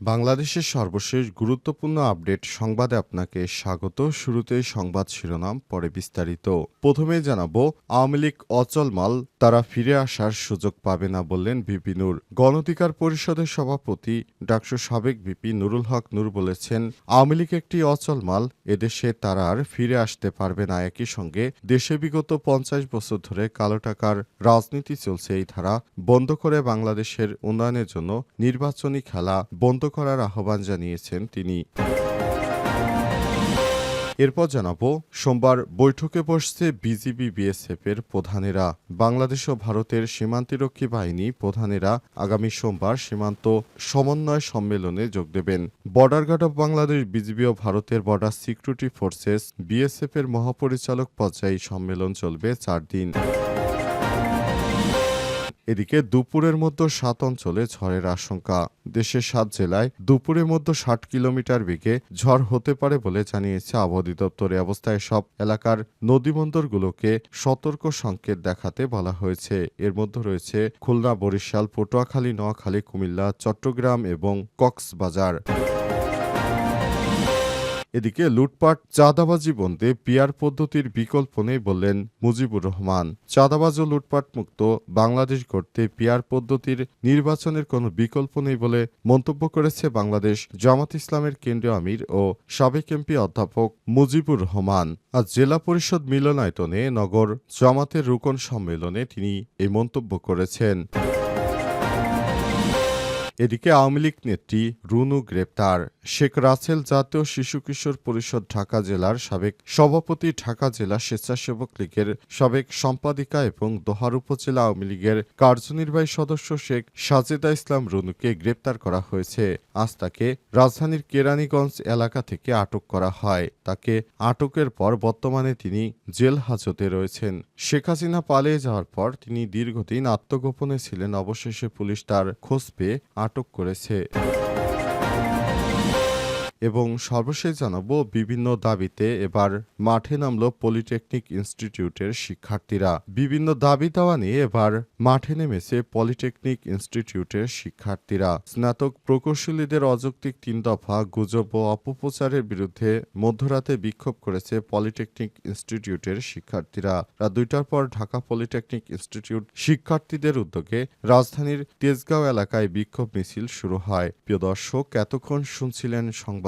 বাংলাদেশের সর্বশেষ গুরুত্বপূর্ণ আপডেট সংবাদে আপনাকে স্বাগত। শুরুতেই সংবাদ শিরোনাম, পরে বিস্তারিত। প্রথমে জানাব, আওয়ামী লীগ অচলমাল তারা ফিরে আসার সুযোগ পাবে না বললেন ভিপি নূর। গণধিকার পরিষদের সভাপতি ডাকসু সাবেক ভিপি নুরুল হক নূর বলেছেন, আওয়ামী লীগ একটি অচলমাল এদেশে তারা আর ফিরে আসতে পারবে না। একই সঙ্গে দেশে বিগত পঞ্চাশ বছর ধরে কালো টাকার রাজনীতি চলছে। এই ধারা বন্ধ করে বাংলাদেশের উন্নয়নের জন্য নির্বাচনী খেলা বন্ধ করার আহ্বান জানিয়েছেন তিনি। এরপর জানাব, সোমবার বৈঠকে বসছে বিজিবি, বিএসএফ এর প্রধানেরা। বাংলাদেশ ও ভারতের সীমান্তিরক্ষী বাহিনী প্রধানেরা আগামী সোমবার সীমান্ত সমন্বয় সম্মেলনে যোগ দেবেন। Border guard of Bangladesh, BGB ও ভারতের বর্ডার সিকিউরিটি ফোর্সেস, বিএসএফ এর মহাপরিচালক পর্যায়ে সম্মেলন চলবে চার দিন। এদিকে দুপুরের মধ্যে সাত অঞ্চলে ঝড়ের আশঙ্কা। দেশের সাত জেলায় দুপুরের মধ্যে ষাট কিলোমিটার বেগে ঝড় হতে পারে বলে জানিয়েছে আবহাওয়া দপ্তর এ অবস্থায় সব এলাকার নদীবন্দরগুলোকে সতর্ক সংকেত দেখাতে বলা হয়েছে। এর মধ্যে রয়েছে খুলনা, বরিশাল, পটুয়াখালী, নোয়াখালী, কুমিল্লা, চট্টগ্রাম এবং কক্সবাজার। এদিকে লুটপাট, চাঁদাবাজি বন্ধে পিয়ার পদ্ধতির বিকল্প নেই বললেন মুজিবুর রহমান। চাঁদাবাজ ও লুটপাট মুক্ত বাংলাদেশ গড়তে পিয়ার পদ্ধতির নির্বাচনের কোনো বিকল্প নেই বলে মন্তব্য করেছে বাংলাদেশ জামাত ইসলামের কেন্দ্রীয় আমির ও সাবেক এমপি অধ্যাপক মুজিবুর রহমান। আজ জেলা পরিষদ মিলনায়তনে নগর জামাতের রুকন সম্মেলনে তিনি এই মন্তব্য করেছেন। এদিকে আওয়ামী লীগ নেত্রী রুনু গ্রেপ্তার। শেখ রাসেল জাতীয় শিশু কিশোর পরিষদ ঢাকা জেলার সাবেক সভাপতি, ঢাকা জেলা স্বেচ্ছাসেবক লীগের সাবেক সম্পাদিকা এবং দোহার উপজেলা আওয়ামী লীগের কার্যনির্বাহী সদস্য শেখ সাজেদা ইসলাম রুনুকে গ্রেপ্তার করা হয়েছে। আজ তাকে রাজধানীর কেরানীগঞ্জ এলাকা থেকে আটক করা হয়। তাকে আটকের পর বর্তমানে তিনি জেল হাজতে রয়েছেন। শেখ হাসিনা পালিয়ে যাওয়ার পর তিনি দীর্ঘদিন আত্মগোপনে ছিলেন। অবশেষে পুলিশ তার খোঁজ পেয়ে আটক করেছে। এবং সর্বশেষ জানাব বিভিন্ন দাবিতে এবার মাঠে নামল পলিটেকনিক ইনস্টিটিউটের শিক্ষার্থীরা। বিভিন্ন দাবি দাওয়া নিয়ে এবার মাঠে নেমেছে পলিটেকনিক ইনস্টিটিউটের শিক্ষার্থীরা। স্নাতক প্রকৌশলীদের অযৌক্তিক তিন দফা গুজব ও অপপ্রচারের বিরুদ্ধে মধ্যরাতে বিক্ষোভ করেছে পলিটেকনিক ইনস্টিটিউটের শিক্ষার্থীরা। রাত দুইটার পর ঢাকা পলিটেকনিক ইনস্টিটিউট শিক্ষার্থীদের উদ্যোগে রাজধানীর তেজগাঁও এলাকায় বিক্ষোভ মিছিল শুরু হয়। প্রিয় দর্শক, এতক্ষণ শুনছিলেন সংবাদ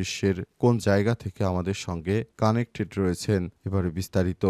বিশ্বের কোন জায়গা থেকে আমাদের সঙ্গে কানেক্টেড রয়েছেন? এবারে বিস্তারিত।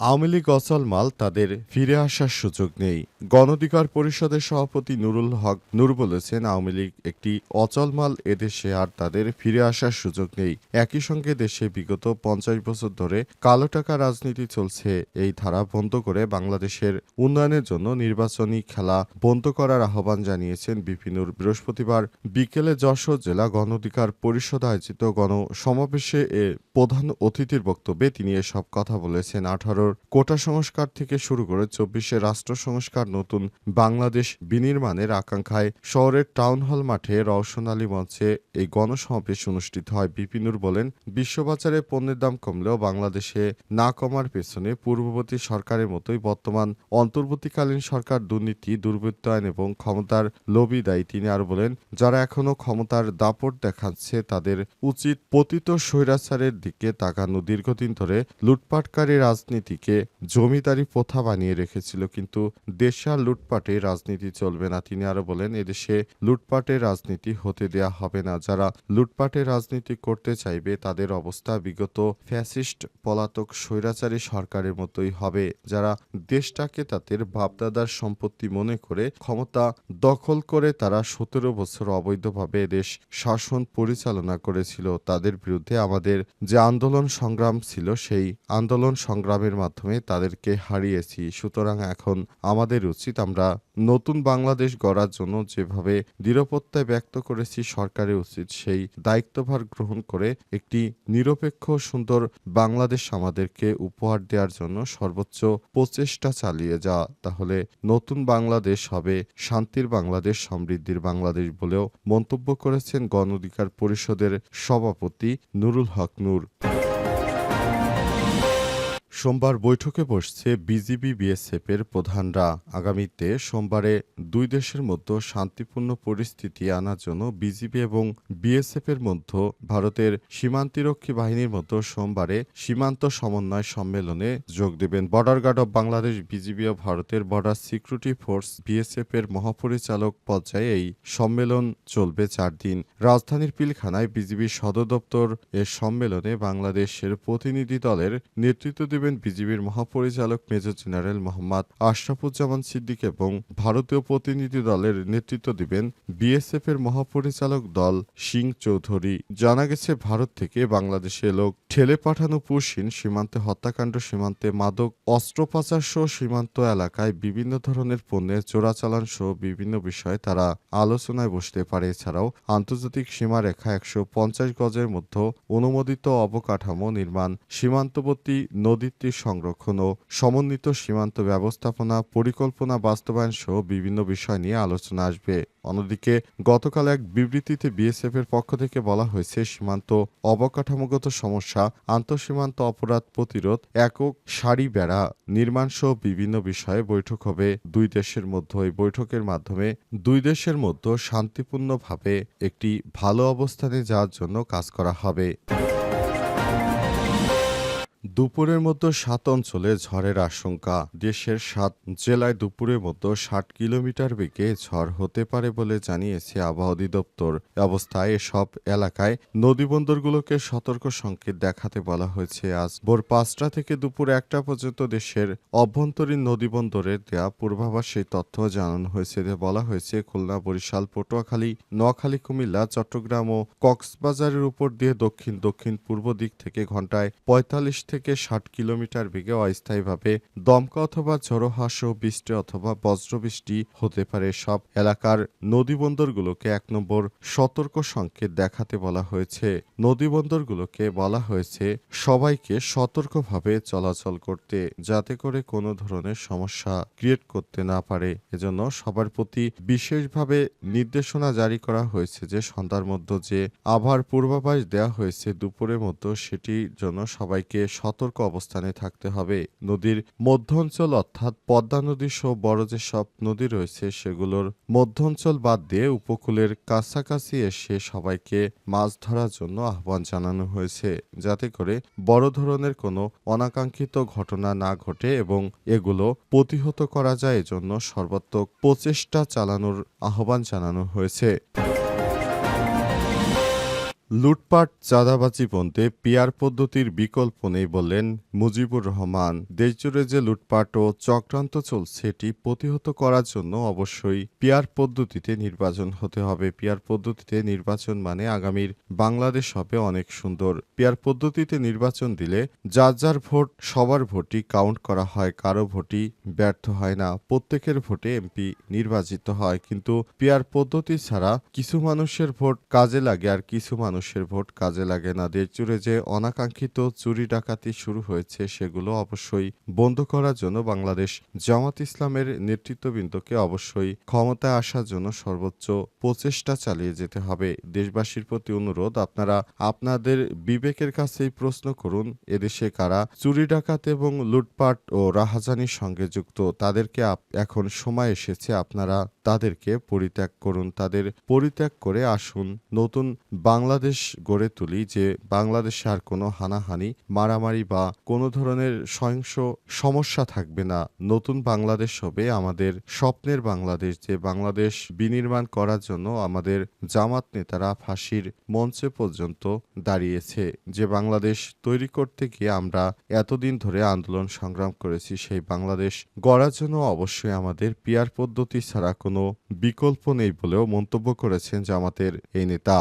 আওয়ামী লীগ অচলমাল তাদের ফিরে আসার সুযোগ নেই। গণধিকার পরিষদের সভাপতি নুরুল হক নূর বলেছেন, আওয়ামী লীগ একটি অচলমাল এদেশে আর তাদের ফিরে আসার সুযোগ নেই। একই সঙ্গে দেশে বিগত পঞ্চাশ বছর ধরে কালো টাকা রাজনীতি চলছে। এই ধারা বন্ধ করে বাংলাদেশের উন্নয়নের জন্য নির্বাচনী খেলা বন্ধ করার আহ্বান জানিয়েছেন বিপিনুর বৃহস্পতিবার বিকেলে যশোর জেলা গণধিকার পরিষদ আয়োজিত গণ সমাবেশে এ প্রধান অতিথির বক্তব্যে তিনি এসব কথা বলেছেন। আঠারোর কোটা সংস্কার থেকে শুরু করে চব্বিশে রাষ্ট্র সংস্কার নতুন বাংলাদেশ বিনির্মাণের আকাঙ্ক্ষায় শহরের টাউন হল মাঠে রওশন আলী মঞ্চে এই গণসমাবেশ অনুষ্ঠিত হয়। বিপিনুর বলেন, বিশ্ববাজারে পণ্যের দাম কমলেও বাংলাদেশে না কমার পেছনে পূর্ববর্তী সরকারের মতোই বর্তমান অন্তর্বর্তীকালীন সরকার দুর্নীতি, দুর্বৃত্তায়ন এবং ক্ষমতার লোভী দায়ী। তিনি আরও বলেন, যারা এখনও ক্ষমতার দাপট দেখাচ্ছে তাদের উচিত পতিত স্বৈরাচারের দিকে তাকানো। দীর্ঘদিন ধরে লুটপাটকারী রাজনীতি রাজনীতিকে জমিদারি প্রথা বানিয়ে রেখেছিল, কিন্তু দেশে আর লুটপাটে রাজনীতি চলবে না। তিনি আরও বলেন, এদেশে লুটপাটে রাজনীতি হতে দেয়া হবে না। যারা লুটপাটে রাজনীতি করতে চাইবে, তাদের অবস্থা বিগত ফ্যাসিস্ট পলাতক স্বৈরাচারী সরকারের মতোই হবে। যারা দেশটাকে তাদের বাপদাদার সম্পত্তি মনে করে ক্ষমতা দখল করে, তারা সতেরো বছর অবৈধভাবে দেশ শাসন পরিচালনা করেছিল। তাদের বিরুদ্ধে আমাদের যে আন্দোলন সংগ্রাম ছিল, সেই আন্দোলন সংগ্রামের মাধ্যমে তাদেরকে হারিয়েছি। সুতরাং এখন আমাদের উচিত আমরা নতুন বাংলাদেশ গড়ার জন্য যেভাবে দৃঢ়প্রত্যয় ব্যক্ত করেছি সরকারের উচিত, সেই দায়িত্বভার গ্রহণ করে একটি নিরপেক্ষ সুন্দর বাংলাদেশ আমাদেরকে উপহার দেওয়ার জন্য সর্বোচ্চ প্রচেষ্টা চালিয়ে যা, তাহলে নতুন বাংলাদেশ হবে শান্তির বাংলাদেশ, সমৃদ্ধির বাংলাদেশ বলেও মন্তব্য করেছেন গণ অধিকার পরিষদের সভাপতি নুরুল হক নূর। সোমবার বৈঠকে বসছে বিজিবি বিএসএফ এর প্রধানরা। আগামীতে সোমবারে দুই দেশের মধ্যে শান্তিপূর্ণ পরিস্থিতি আনার জন্য বিজিবি এবং বিএসএফ এর মধ্যে ভারতের সীমান্তিরক্ষী বাহিনীর মধ্যে সোমবারে সীমান্ত সমন্বয় সম্মেলনে যোগ দেবেন। Border guard of Bangladesh BGB ও ভারতের বর্ডার সিকিউরিটি ফোর্স বিএসএফ এর মহাপরিচালক পর্যায়ে এই সম্মেলন চলবে চার দিন। রাজধানীর পিলখানায় বিজিবি সদর দপ্তর এর সম্মেলনে বাংলাদেশের প্রতিনিধি দলের নেতৃত্ব দেবেন বিজিবির মহাপরিচালক মেজর জেনারেল মোহাম্মদ আশরাফুজ্জামান সিদ্দিক এবং ভারতীয় প্রতিনিধি দলের নেতৃত্ব দিবেন বিএসএফ এর মহাপরিচালক দল সিং চৌধুরী। জানা গেছে, ভারত থেকে বাংলাদেশে লোক ঠেলে পাঠানো পুরসীন সীমান্তে হত্যাকাণ্ড সীমান্তে মাদক অস্ত্র পাচার সহ সীমান্ত এলাকায় বিভিন্ন ধরনের পণ্যের চোরাচালান সহ বিভিন্ন বিষয়ে তারা আলোচনায় বসতে পারে। এছাড়াও আন্তর্জাতিক সীমারেখা একশো পঞ্চাশ গজের মধ্যে অনুমোদিত অবকাঠামো নির্মাণ, সীমান্তবর্তী নদীর সংরক্ষণ ও সমন্বিত সীমান্ত ব্যবস্থাপনা পরিকল্পনা বাস্তবায়ন সহ বিভিন্ন বিষয় নিয়ে আলোচনা আসবে। অন্যদিকে গতকাল এক বিবৃতিতে বিএসএফ এর পক্ষ থেকে বলা হয়েছে, সীমান্ত অবকাঠামোগত সমস্যা আন্তঃসীমান্ত অপরাধ প্রতিরোধ একক সারি বেড়া নির্মাণ সহ বিভিন্ন বিষয়ে বৈঠক হবে। দুই দেশের মধ্যে এই বৈঠকের মাধ্যমে দুই দেশের মধ্যে শান্তিপূর্ণভাবে একটি ভালো অবস্থানে যাওয়ার জন্য কাজ করা হবে। দুপুরের মধ্যে সাত অঞ্চলে ঝড়ের আশঙ্কা। দেশের সাত জেলায় দুপুরের মধ্যে ষাট কিলোমিটার বেগে ঝড় হতে পারে বলে জানিয়েছে আবহাওয়া অধিদপ্তর। অবস্থায় এসব এলাকায় নদীবন্দরগুলোকে সতর্ক সংকেত দেখাতে বলা হয়েছে। আজ ভোর পাঁচটা থেকে দুপুর একটা পর্যন্ত দেশের অভ্যন্তরীণ নদীবন্দরের দেয়া পূর্বাভাসে তথ্য জানানো হয়েছে। বলা হয়েছে, খুলনা, বরিশাল, পটুয়াখালী, নোয়াখালী, কুমিল্লা, চট্টগ্রাম ও কক্সবাজারের উপর দিয়ে দক্ষিণ দক্ষিণ পূর্ব দিক থেকে ঘন্টায় পঁয়তাল্লিশ থেকে ষাট কিলোমিটার বেগে অস্থায়ীভাবে দমকা অথবা ঝোড়ো হাঁস বৃষ্টি অথবা বজ্রবৃষ্টি হতে পারে। সব এলাকার নদীবন্দরগুলোকে এক নম্বর সতর্ক সংকেত দেখাতে বলা হয়েছে। নদীবন্দরগুলোকে বলা হয়েছে সবাইকে সতর্কভাবে চলাচল করতে, যাতে করে কোনো ধরনের সমস্যা ক্রিয়েট করতে না পারে। এজন্য সবার প্রতি বিশেষভাবে নির্দেশনা জারি করা হয়েছে যে সন্ধ্যার মধ্যে যে আবার পূর্বাভাস দেওয়া হয়েছে দুপুরের মধ্যে, সেটির জন্য সবাইকে সতর্ক অবস্থানে থাকতে হবে। নদীর মধ্য অঞ্চল অর্থাৎ পদ্মা নদী সহ বড় যেসব নদী রয়েছে, সেগুলোর মধ্য অঞ্চল বাদ দিয়ে উপকূলের কাছাকাছি এসে সবাইকে মাছ ধরার জন্য আহ্বান জানানো হয়েছে। যাতে করে বড় ধরনের কোনো অনাকাঙ্ক্ষিত ঘটনা না ঘটে এবং এগুলো প্রতিহত করা যায়, এজন্য সর্বাত্মক প্রচেষ্টা চালানোর আহ্বান জানানো হয়েছে। লুটপাট, চাঁদাবাজি বন্ধে পিয়ার পদ্ধতির বিকল্প নেই বললেন মুজিবুর রহমান। দেশজুড়ে যে লুটপাট ও চক্রান্ত চলছে এটি প্রতিহত করার জন্য অবশ্যই পিয়ার পদ্ধতিতে নির্বাচন হতে হবে। পিয়ার পদ্ধতিতে নির্বাচন মানে আগামীর বাংলাদেশ হবে অনেক সুন্দর। পিয়ার পদ্ধতিতে নির্বাচন দিলে যার যার ভোট, সবার ভোটই কাউন্ট করা হয়, কারও ভোটই ব্যর্থ হয় না। প্রত্যেকের ভোটে এমপি নির্বাচিত হয়, কিন্তু পিয়ার পদ্ধতি ছাড়া কিছু মানুষের ভোট কাজে লাগে আর কিছু মানুষের ভোট কাজে লাগে না। দেশ জুড়ে যে অনাকাঙ্ক্ষিত চুরি ডাকাতি শুরু হয়েছে, সেগুলো অবশ্যই বন্ধ করার জন্য বাংলাদেশ জামাত ইসলামের নেতৃত্ববৃন্দকে অবশ্যই ক্ষমতায় আসার জন্য সর্বোচ্চ প্রচেষ্টা চালিয়ে যেতে হবে। দেশবাসীর প্রতি অনুরোধ, আপনারা আপনাদের বিবেকের কাছেই প্রশ্ন করুন, এদেশে কারা চুরি ডাকাত এবং লুটপাট ও রাহাজানির সঙ্গে যুক্ত? তাদেরকে এখন সময় এসেছে, আপনারা তাদেরকে পরিত্যাগ করুন। তাদের পরিত্যাগ করে আসুন। নতুন বাংলাদেশ বাংলাদেশ গড়ে তুলি যে বাংলাদেশে আর কোনো হানাহানি, মারামারি বা কোনো ধরনের সহিংস সমস্যা থাকবে না। নতুন বাংলাদেশ হবে আমাদের স্বপ্নের বাংলাদেশ, যে বাংলাদেশ বিনির্মাণ করার জন্য আমাদের জামাত নেতারা ফাঁসির মঞ্চে পর্যন্ত দাঁড়িয়েছে। যে বাংলাদেশ তৈরি করতে গিয়ে আমরা এতদিন ধরে আন্দোলন সংগ্রাম করেছি, সেই বাংলাদেশ গড়ার জন্য অবশ্যই আমাদের পিয়ার পদ্ধতি ছাড়া কোনো বিকল্প নেই বলেও মন্তব্য করেছেন জামাতের এই নেতা।